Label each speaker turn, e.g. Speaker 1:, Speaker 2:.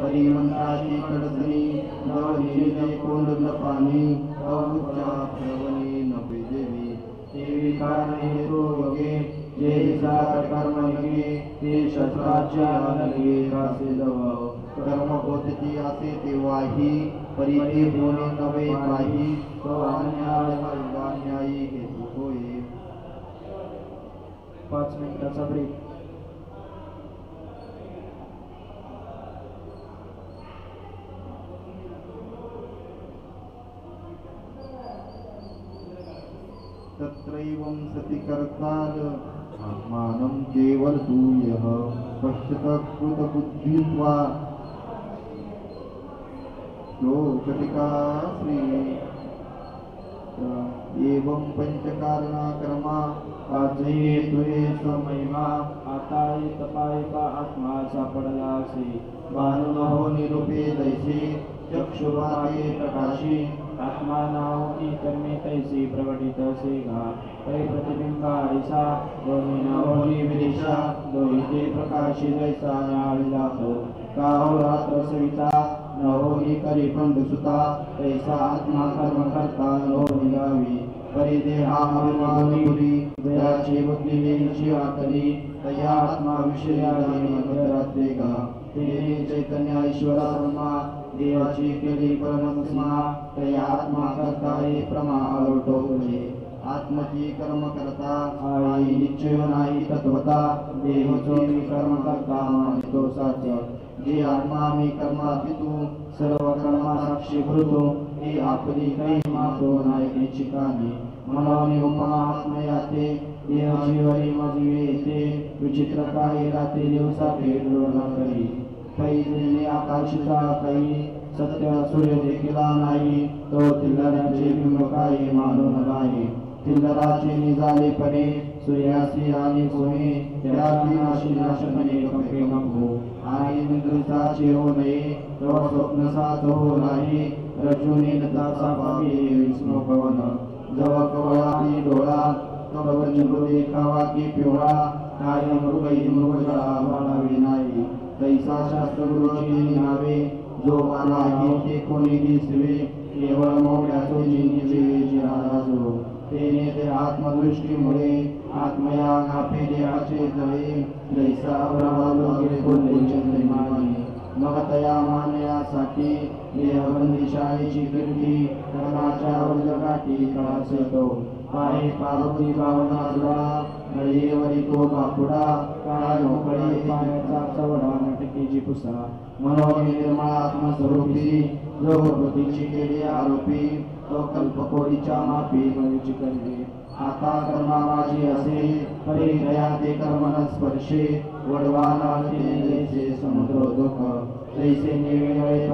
Speaker 1: परिमंत्राची कडसणी नवनीचे कोंडल पाणी अवुच्या प्रवणी नभे देवी देवी कारणे हेतु योगे जे सात कर्म निगे ते शस्त्राचे आनगे रासे जव कर्म होती असे तेव्हाही परिते होणे नवे काही तो अन्याय अन्यायी हेतू होय
Speaker 2: पाच मिनिटाचा ब्रेक
Speaker 1: तत्रैवं सति कर्तार आत्मानं केवल तूयः पश्यत कृतबुद्धित्वा। लोकटिका श्री एवं पंचकारणा कर्मा आजये तुये समयमा
Speaker 2: आता तपायका आत्मा सापडला असे
Speaker 1: बाणहो निरूपे चक्षुभागे प्रकाशी
Speaker 2: आत्मा नाव कर्मे तैसे प्रकटित असे घा तै प्रतिबिंबा आरिसा दोन्ही नावनी विदिशा दोन्ही प्रकाशी जैसा न्याळी जातो काहो रात्र सविता
Speaker 1: नहोनी करी पंडुसुता तैसा आत्मा कर्म करता नो निगावी परी देहा अभिमानपुरी दयाची बुद्धिलेची आतली तया आत्मा विषयाने मध्यरात्रे का तिने चैतन्य ईश्वरा ब्रह्मा देवाची केली परमस्मा तया आत्मा करता हे प्रमा आवटोले आत्मची कर्म करता आई निश्चय नाही तत्वता देहची कर्म करता तो साच जे आत्मा मी कर्मा पितू सर्व कर्मा साक्षी भृतो ही आपली काही मातो नाही चिकानी। मनोनी उपमा आत्मयाते देह जीवनी मजीवे येते विचित्र काही रात्री दिवसा भेट करी। पैसे आकाशिका काही सत्य सूर्य देखिला नाही तो तिल्लराचे बिंब काही मानून नाही। तिल्लराचे निजाले पणे सूर्यासी आणि सोने त्याची नाशी नाशपणे कंपे नको आणि निद्रिताचे हो नये तो स्वप्न साथ हो नाही. रजुनी नताचा पावी विष्णू पवन जव कवळा आणि डोळा तव चंद्र देखावा की पिवळा. काय मृगई मृगजळा म्हणावे नाही. तैसा शास्त्र गुरुची नावे जो मला ते कोणी दिसवे. केवळ मोठ्या सोयीचे जिराजो तेने ते आत्मदृष्टीमुळे आत्मया घापे देहाचे जळे जैसा प्रभावले चंद्रमाने मग तया मानयासाठी देहबंदी शाळेची कीर्ती कर्माच्या वर्जगाठी कळासे तो पाहे पार्वती भावना दुरा नळीवरी तो बापुडा काळा ढोकळे पाण्याचा चवडा नटकीची पुसा. मनोनी निर्मळ आत्मस्वरूपी जो प्रतीची केली आरोपी. तो कल्पकोडीच्या मापी भविची करणे. आता कर्मा माझी असे परिदया ते कर्मन स्पर्शे वडवाला ते जैसे समुद्र दुःख. तैसे निवेळे